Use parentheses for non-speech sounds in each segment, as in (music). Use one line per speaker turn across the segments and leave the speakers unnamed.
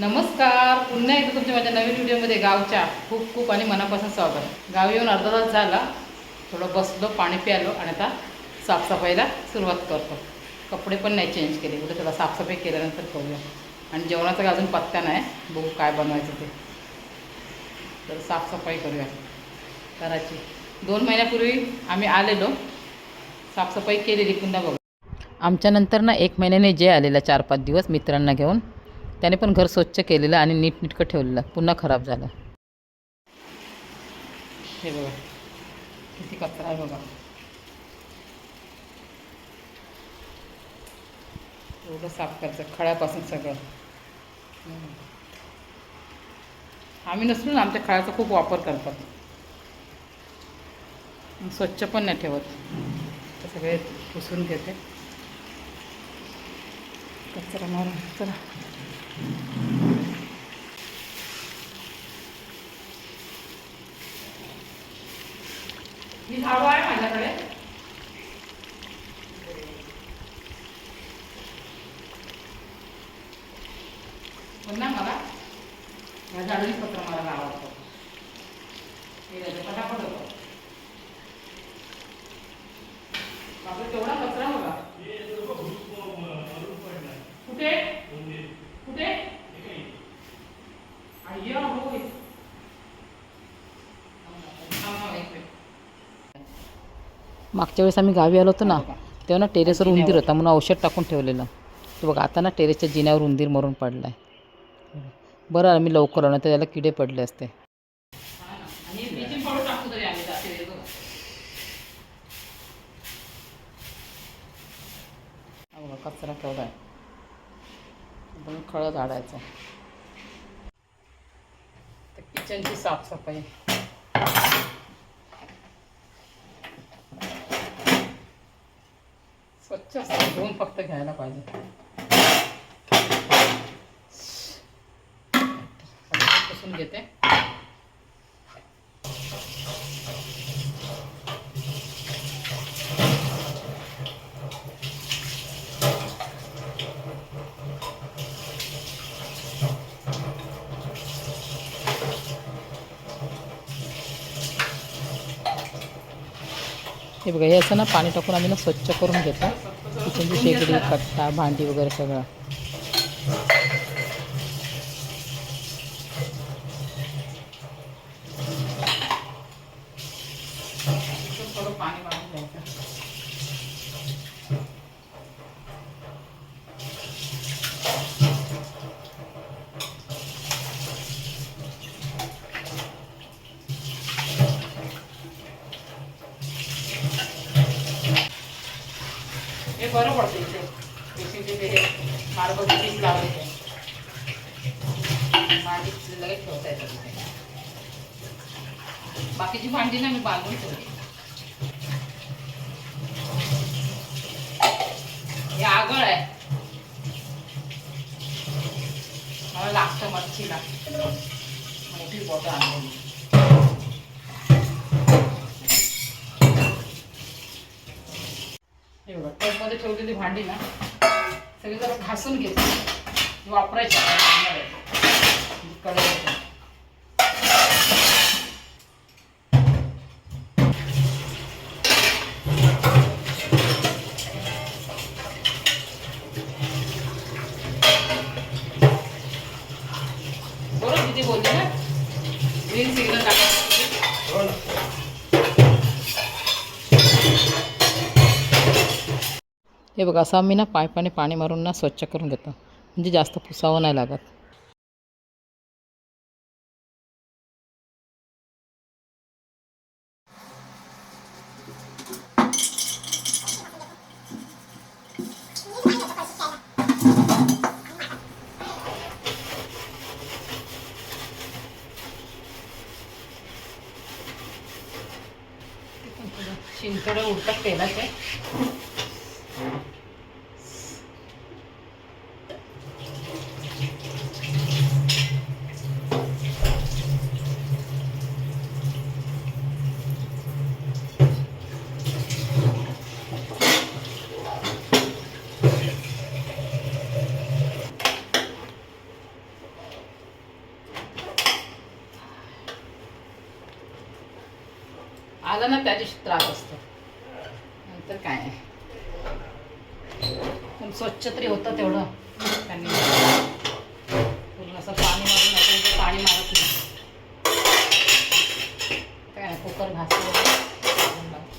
नमस्कार. पुन्हा एकदा तुमच्या माझ्या नवीन व्हिडिओमध्ये गावच्या खूप खूप आणि मनापासून स्वागत. गाव येऊन अर्धा तास झाला. थोडं बसलो पाणी प्यालो आणि आता साफसफाईला सुरुवात करतो. कपडे पण नाही चेंज केले. उद्या त्याला साफसफाई केल्यानंतर करूया. आणि जेवणाचा अजून पत्ता नाही. बघू काय बनवायचं ते. तर साफसफाई करूया. करायची. दोन महिन्यापूर्वी आम्ही आलेलो. साफसफाई केलेली. पुन्हा बघू. आमच्यानंतर ना एक महिन्याने जे आलेला चार पाच दिवस मित्रांना घेऊन त्याने पण घर स्वच्छ केलेलं आणि नीटनीटकं ठेवलेलं. पुन्हा खराब झालं. हे बघा. किती कचरा आहे बघा. एवढं साफ करायचं. खळ्यापासून सगळं. आम्ही नसलो ना आमच्या खळ्याचा खूप वापर करतात. स्वच्छ पण नाही ठेवत. सगळे पुसून घेते. कचरा मारून चला. मी झाडू आहे माझ्याकडे. पण ना मला. या झाडूनी पत्र मला आवडतं हे पटापट होतं. बापरे केवढा कचरा बघा कुठे कुठे अय्या होय मागच्या वेळेस आम्ही गावी आलो होतो ना तेव्हा ना टेरेसवर उंदीर होता म्हणून औषध टाकून ठेवलेलं. तर बघा आता ना टेरेसच्या जिन्यावर उंदीर मरून पडला आहे बरं आम्ही लवकर आलो तर त्याला किडे पडले असते. कचरा केवढा आहे. खळं झाडायचं. किचनची साफसफाई. दोन फक्त घ्यायला पाहिजे. पुसून घेते. हे बघा हे असं ना पाणी टाकून आम्ही ना स्वच्छ करून घेतो किचनची शेगडी कट्टा भांडी वगैरे सगळं थोडं पाणी वाढून घ्यायचं हे बरं पडतं इथे बेसिनचे ते मार्बलचे पीस लावायचे भांडी लगेच ठेवता येतात तिथे बाकीची भांडी ना मी बांधून ठेवते हे आगळ आहे मला लागतं मच्छीला. मोठी बॉटल आणून. हे बघा ठेवलेली भांडी ना सगळी जरा घासून घेतली वापरायची. कडे हे बघा असं आम्ही ना पायपाने पाणी मारून ना स्वच्छ करून घेतो म्हणजे जास्त पुसावं नाही लागत. शिंतोडे उडतात तेलाचे आला ना त्या दिवशी त्रास असतो. नंतर काय नाही पण स्वच्छ तरी होतं तेवढं. त्यांनी पूर्ण असं पाणी मारून पाणी मारत नाही काय नाही कुकर घासलं साबण लावून.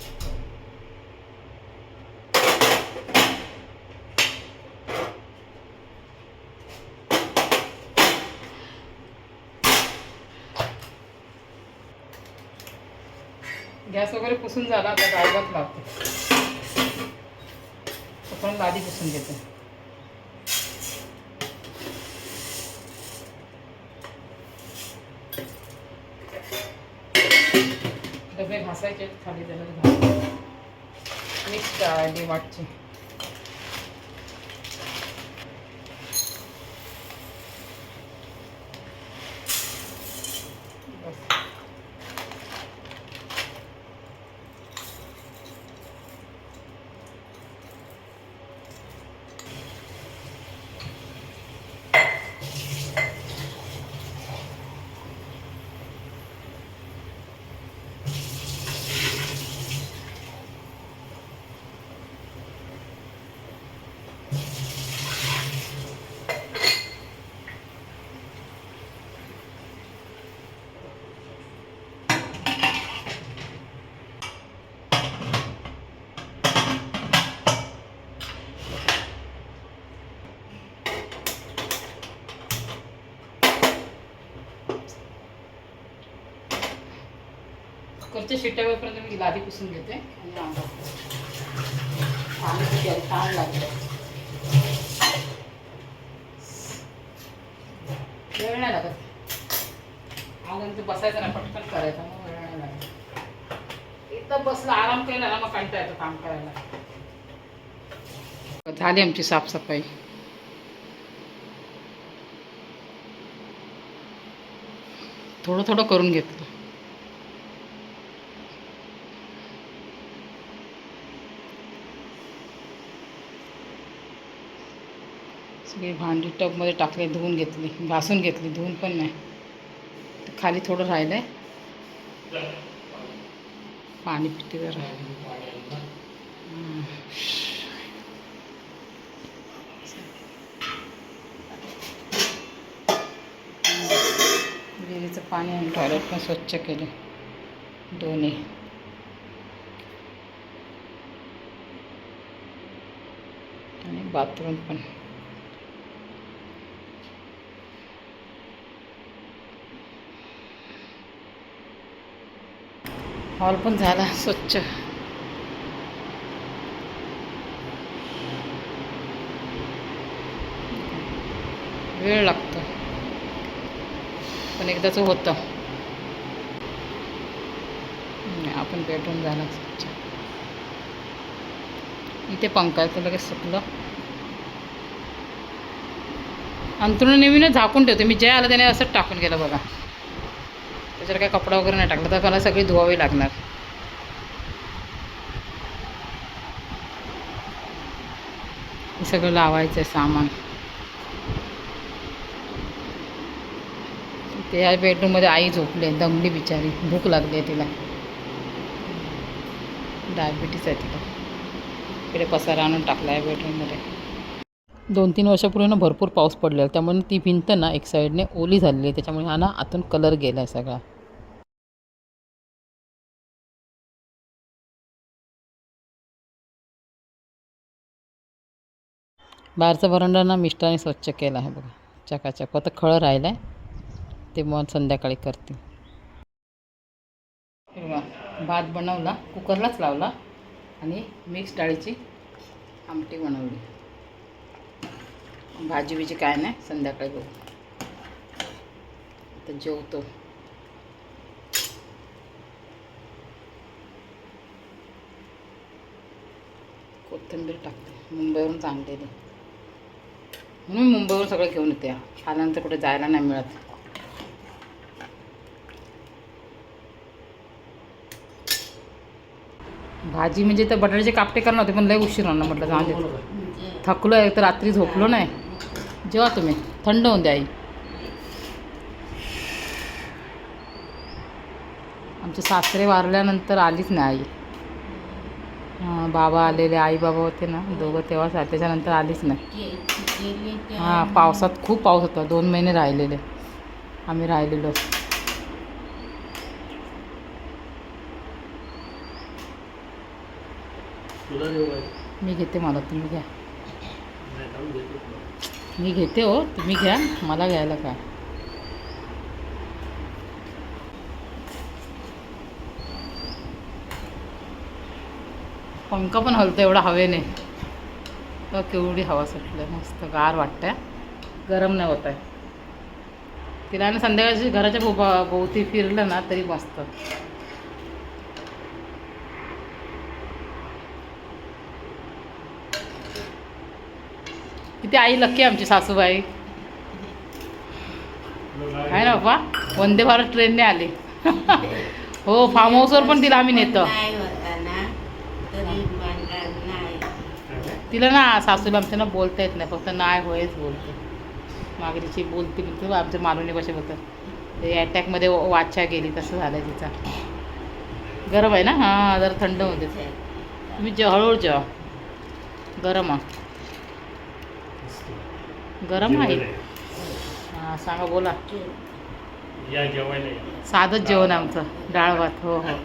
गॅस वगैरे पुसून झाला आता गाळगात लावते. आपण लादी पुसून घेतो. डबे घासायचे खाली त्याला मिक्स डी वाटचे. कुकरच्या शिट्ट्या वेळपर्यंत मी लादी पुसून घेते. आणि लांब पाणी ताण लागतं. वेळ नाही लागत. आल्यानंतर बसायचं ना पटकन करायचं मग वेळ नाही लागत. इथं बसलं आराम केला ना मग कंटा येतो काम करायला. झाली आमची साफसफाई. थोडं थोडं करून घेतलं. सगळी भांडी टबमध्ये टाकले धुवून घेतली घासून घेतली धुवून पण नाही. खाली थोडं राहिलं आहे पाणी पिते जरा. विहिरीचं पाणी आणि टॉयलेट पण स्वच्छ केले. दोन्ही. आणि बाथरूम पण. हॉल पण झाला स्वच्छ. वेळ लागतो. पण एकदाच होतं. नाही, आपण बेडरूम झाला स्वच्छ. इथे पंखा आहे, लगेच सुकलं. अंतरून नेहमी झाकून ठेवते. मी जे आलं त्याने असंच टाकून गेलं बघा. त्याच्यावर काय कपडा वगैरे नाही टाकला तर मला सगळी धुवावी लागणार. हे सगळं लावायचं आहे सामान. ते या बेडरूममध्ये आई झोपले दमली बिचारी. भूक लागली आहे तिला. डायबिटीस आहे तिला. इकडे पसारा आणून टाकला आहे बेडरूममध्ये दोन तीन वर्षापूर्वी ना भरपूर पाऊस पडलेला त्यामुळे ती भिंत ना एक साईडने ओली झालेली आहे. त्याच्यामुळे हा ना आतून कलर गेला आहे सगळा. बाहेरचा भरंडा ना मिस्टरांनी स्वच्छ केला आहे बघा. चकाचक. आता खळं राहिलं आहे ते मग संध्याकाळी करते. भात बनवला कुकरलाच लावला आणि मिक्स डाळीची आमटी बनवली. भाजी बिजी काय नाही संध्याकाळी बघू. आता जेवतो. कोथिंबीर टाकते. मुंबईवरून चांगलेली म्हणून मी मुंबईवरून सगळं घेऊन येते. आल्यानंतर कुठे जायला नाही मिळत. भाजी म्हणजे तर बटाट्याचे कापटे करणार होते पण लय उशीर होणार म्हटलं जाऊन थकलो आहे तर रात्री झोपलो नाही. जेव्हा तुम्ही. थंड होऊन द्या आई. आमचे सासरे वारल्यानंतर आलीच नाही आई. बाबा आलेले आई बाबा होते ना दोघं तेव्हाच आले त्याच्यानंतर आलीच नाही. हां पावसात खूप पाऊस होता. दोन महिने राहिलेले. आम्ही राहिलेलो. मी घेते मला तुम्ही घ्या. मी घेते हो तुम्ही घ्या. मला घ्यायला काय? पंखा पण हलतो एवढा हवेने बघ केवढी हवा सुटली मस्त गार वाटतंय. गरम नाही होत आहे. तिला ना संध्याकाळची घराच्या भोबा भोवती फिरलं ना तरी मस्त. किती आई लक्की आमची सासूबाई. आहे ना बाबा वंदे भारत ट्रेनने आले. (laughs) हो फार्म हाऊसवर पण तिला आम्ही नेतो
नाही होता ना तरी म्हणणार नाही
तिला ना सासूला आमच्या ना बोलता येत नाही. फक्त नाय होयच बोलते. मागरीची बोलते बोलते बा, आमच्या मालवणी भाषे बोलतात ते अटॅकमध्ये वाचा गेली तसं झालं तिचा. गरम आहे ना? हां जरा थंड होते तुम्ही जे हळूहळू जेवा. गरम आहे. गरम आहे? हां सांगा बोला.
या जेवायला.
साधंच जेवण आमचं. डाळ भात हो हो.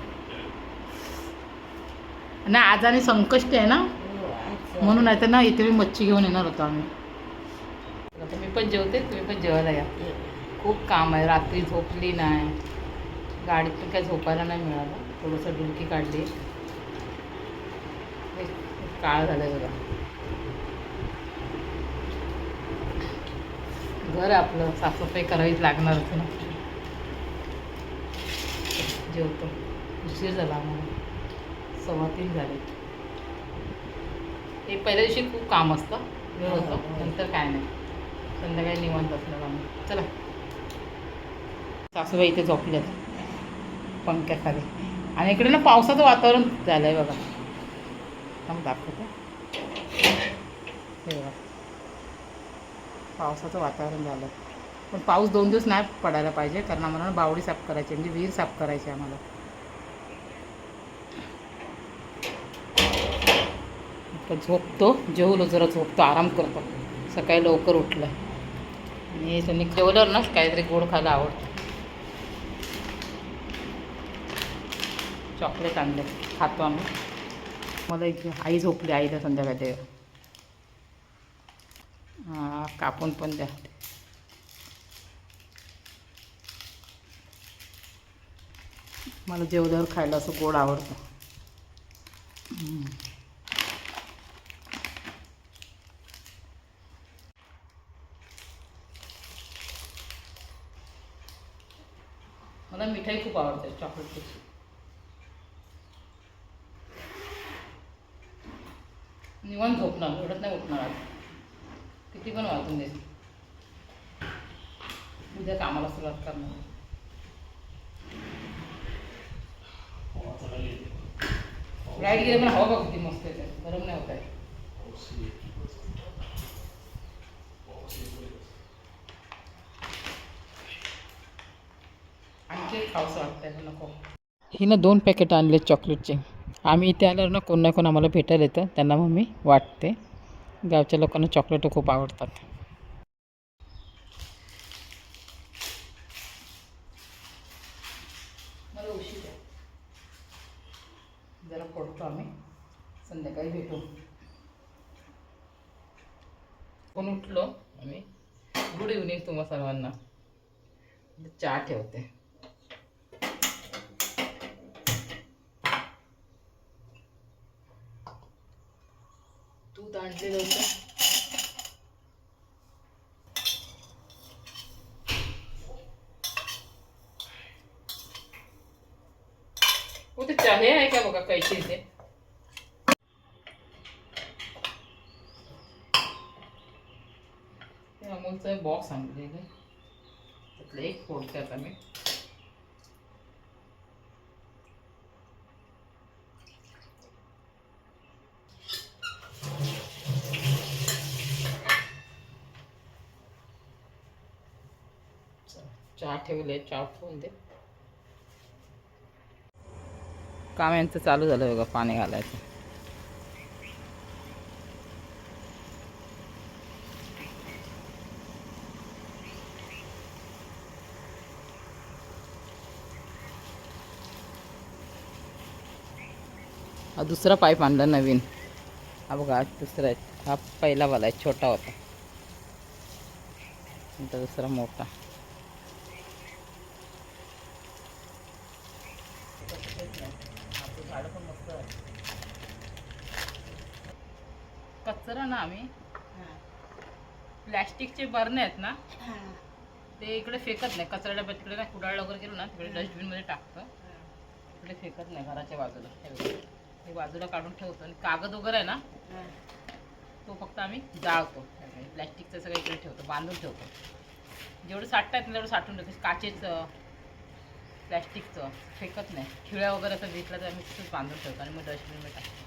नाही आज आणि संकष्टी आहे ना? म्हणून नाही तर ना इथे मी मच्छी घेऊन येणार होतो आम्ही. आता मी पण जेवते तुम्ही पण जेवायला या. खूप काम आहे रात्री झोपली नाही. गाडीत पण काय झोपायला नाही मिळालं. थोडंसं डुलकी काढली. हे काळ झालं बघा. घर आपलं साफसफाई करावीच लागणार होती ना. जेवतो. उशीर झाला आम्हाला. सव्वा तीन झाले. हे पहिल्या दिवशी खूप काम असतं. वेळ होतं. नंतर काय नाही. संध्याकाळी निवांत असणार आम्ही. चला. सासूबाई इथे झोपल्यात. पंख्याखाली. आणि इकडे ना पावसाचं वातावरण झालं आहे बघा. थांब दाखवते. हे बघा. पावसाचं वातावरण झालं पण पाऊस दोन दिवस नाही पडायला पाहिजे. कारण आम्हाला ना बावडी साफ करायची म्हणजे विहीर साफ करायची आम्हाला. तर झोपतो जेवलो जरा झोपतो आराम करतो. सकाळी लवकर उठलं आणि त्यांनी जेवल्यावर ना काहीतरी गोड खायला आवडतं. चॉकलेट आणले खातो आम्ही. मला एक आई झोपली आईला संध्याकाळी. ते कापून पण द्या. मला जेवल्यावर खायला असं गोड आवडतं. मिठाई खूप आवडते चॉकलेटची निवांत झोपणार एवढंच नाही उठणार आज. किती पण वाजून देईल उद्या कामाला सुरुवात करणार. लाइट गेली पण हवा बघ किती मस्त येते. गरम नाही होत आहे
पाऊस येतो. पाऊस येतो.
आणखी खावंसं वाटतंय पण नको. हिनं दोन पॅकेट आणले चॉकलेटचे आम्ही इथे आल्यावर ना कोण ना कोण आम्हाला भेटायला येतं. त्यांना मग मी वाटते. गावच्या लोकांना चॉकलेट खूप आवडतात. मला उशीर आहे. जरा पडतो आम्ही. संध्याकाळी भेटू. कोण उठलो? आम्ही. गुड इव्हनिंग तुम्हा सर्वांना. चहा ठेवते. दूध होतं. हे आहे का बघा कैची ते हे अमूलचं बॉक्स आणलेलं आहे. त्यातलं एक फोडते आता मी चहा ठेवले चॉप होऊन दे. काम यांचं चालू झालं बघा पाणी घालायचं. हा दुसरा पाईप आणला नवीन. हा बघा दुसरा आहे. हा पहिला वाला आहे छोटा होता. नंतर दुसरा मोठा. कचरा ना आम्ही प्लॅस्टिकचे बरणे आहेत ना ते इकडे फेकत नाही. कचरा डब्यात तिकडे नाही कुडाळ वगैरे केलं ना तिकडे डस्टबिनमध्ये टाकतं. इकडे फेकत नाही घराच्या बाजूला हे. हे बाजूला काढून ठेवतो. आणि कागद वगैरे आहे ना तो फक्त आम्ही जाळतो. प्लॅस्टिकचं सगळं इकडे ठेवतो बांधून ठेवतो. जेवढं साठता येत तेवढं साठवून ठेवतो. काचेचं प्लॅस्टिकचं फेकत नाही. खिळ्या वगैरे असं भेटलं तर आम्ही तिथंच बांधून ठेवतो आणि मग डस्टबिनमध्ये टाकतो.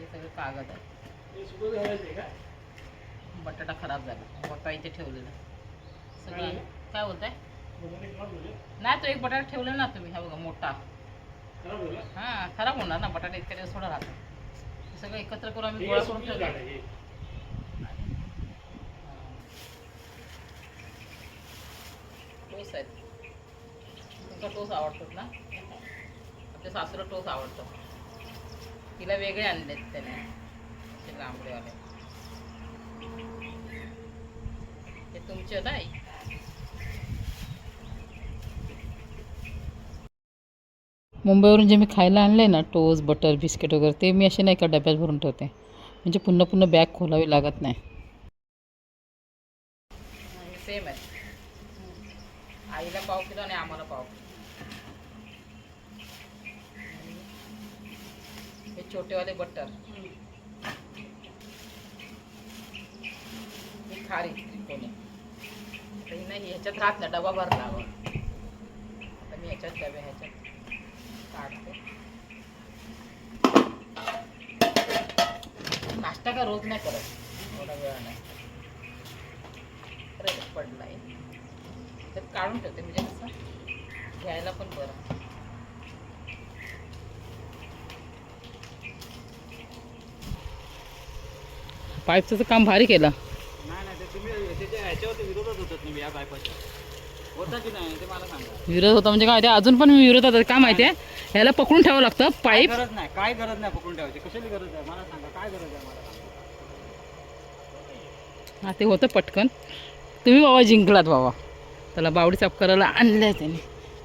हे सगळं कागद आहे बटाटा खराब झाला. बटा इथे ठेवलेला. सगळं काय
खराब झाले?
नाही तो एक बटाटा ठेवलेला ना तुम्ही. हा बघा मोठा. हां खराब होणार ना. बटाटा इतक्या दिवस थोडा राहतो. सगळं एकत्र करून आम्ही गोळा करून ठेवतो
आहे.
टोस आहेत. तुमचा टोस आवडतात ना? आमच्या सासूला टोस आवडतो. तिला वेगळे आणलेत त्याने ते लांबडेवाले. ते तुमचे आहेत आई मुंबईवरून जे मी खायला आणले ना टोस्ट बटर बिस्किट वगैरे ते मी असे नाही का डब्यात भरून ठेवते. म्हणजे पुन्हा पुन्हा बॅग खोलावी लागत नाही. सेम आहे. आईला पाव किलो आणि आम्हाला पाव किलो. छोटेवाले बटर. ही खारी त्रिकोणी. ही नाही ह्याच्यात राहत नाही डबा भरला आता मी ह्याच्यात डबे ह्याच्यात काढते. नाश्ता का रोज नाही करत? थोडा वेळ नाही. पडला पडलाय. त्यात काढून ठेवते म्हणजे कसं घ्यायला पण बरं पाईपचं काम भारी केलं
नाही नाही ते तुम्ही त्याच्या ह्याच्यावरती विरोधात होतात तुम्ही या बायपाच्या होता की नाही ते मला सांगा.
विरोध होता म्हणजे काय ते अजून पण मी विरोधात आहे. काय माहिती आहे? ह्याला पकडून ठेवावं लागतं पाईप.
गरज नाही काय गरज नाही पकडून ठेवायची. गरज आहे? मला सांगा काय गरज आहे मला सांगा.
हा ते होतं पटकन. तुम्ही बाबा जिंकलात बाबा. त्याला बावडी साफ करायला आणलं त्याने.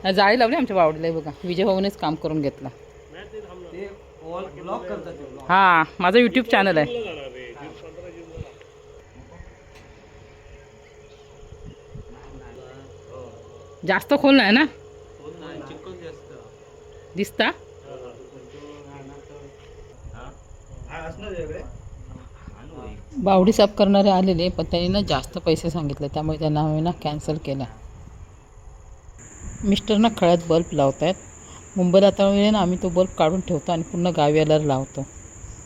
हा, जाळी लावली आमच्या बावडीला बघा. विजय भाऊनेच काम करून घेतला.
ते
ब्लॉक करतात ते
हा माझा यूट्यूब चॅनल आहे. जास्त खोल नाही ना? दिसता? बावडी साफ करणारे आलेले पण त्यांनी ना जास्त पैसे सांगितले त्यामुळे त्यांना आम्ही ना कॅन्सल केला. मिस्टर ना खळ्यात बल्ब लावत आहेत मुंबईला आता ना आम्ही तो बल्ब काढून ठेवतो आणि पुन्हा गावी आल्यावर लावतो.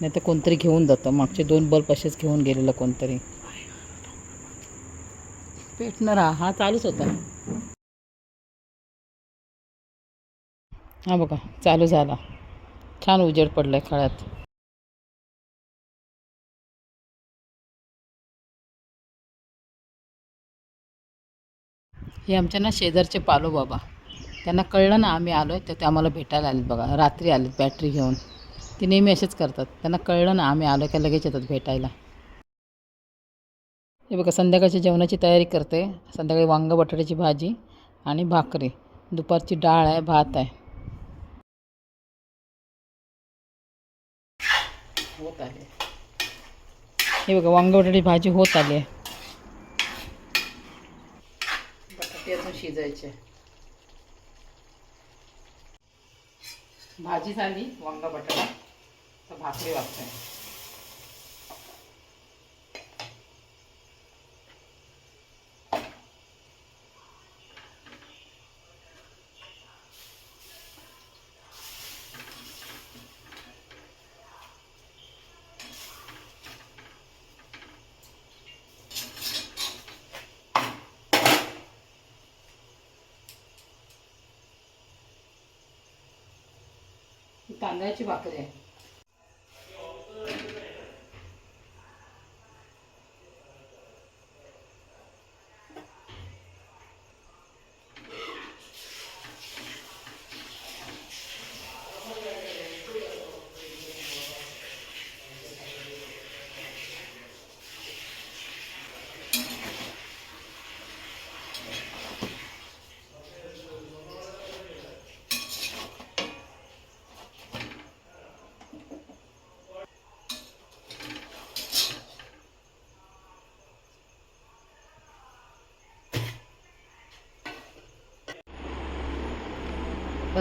नाही तर कोणतरी घेऊन जातं. मागचे दोन बल्ब असेच घेऊन गेलेलं कोणतरी. पेटणार हा हा चालूच होता. हा बघा चालू झाला. छान उजेड पडलाय खळ्यात. हे आमच्या ना शेजारचे पालो बाबा. त्यांना कळलं ना आम्ही आलो आहे तर ते आम्हाला भेटायला आलेत बघा. रात्री आलेत बॅटरी घेऊन. ते नेहमी असेच करतात. त्यांना कळलं ना आम्ही आलो का लगेच येतात भेटायला. हे बघा संध्याकाळच्या जेवणाची तयारी करते. संध्याकाळी वांग बटाट्याची भाजी आणि भाकरी. दुपारची डाळ आहे भात आहे. होत आहे हे बघा वांग बटाट्याची भाजी होत आली आहे. बटाटे अजून शिजायचे भाजी झाली वांगा बटाटा. भाकरी वागते तांदळाची भाकरी आहे.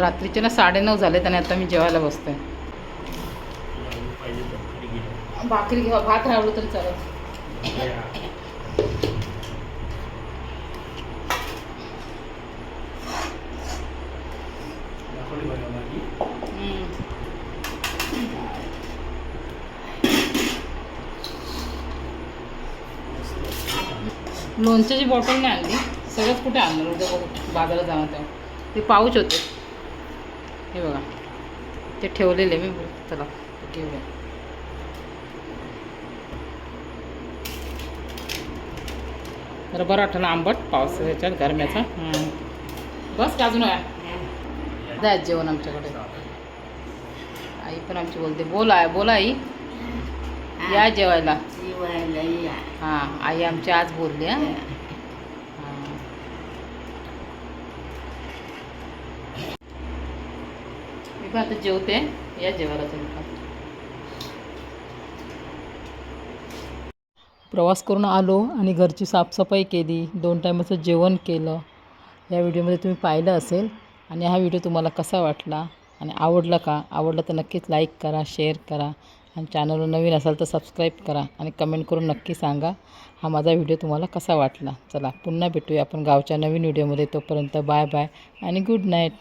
रात्रीचे ना साडेनऊ झाले आणि आता मी जेवायला बसतोय. भाकरी घेवा भात राहिलो तरी चालत लोणच्याची बॉटल नाही आणली. सगळंच कुठे आणलं उद्या बघू. बाजारात जाणार ते पाऊच होते. हे बघा. ते ठेवलेले मी. चला घेऊया. जरा बरं वाटलं आंबट पाऊस ह्याच्यात गरम्याचा. बस का अजून आहे? द्या जेवण आमच्याकडे. आई पण आमची बोलते बोला बोला आई. या जेवायला. हां आई आमची आज बोलली हां. मी पण आता जेवते. या जेवायला तुम्ही प्रवास करून आलो आणि घरची साफसफाई केली. दोन टायमाचं जेवण केलं. या व्हिडिओमध्ये तुम्ही पाहिलं असेल आणि हा व्हिडिओ तुम्हाला कसा वाटला आणि आवडला का? आवडला तर नक्कीच लाईक करा शेअर करा आणि चॅनलवर नवीन असाल तर सबस्क्राईब करा आणि कमेंट करून नक्की सांगा हा माझा व्हिडिओ तुम्हाला कसा वाटला. चला पुन्हा भेटूया आपण गावच्या नवीन व्हिडिओमध्ये. तोपर्यंत बाय बाय आणि गुड नाईट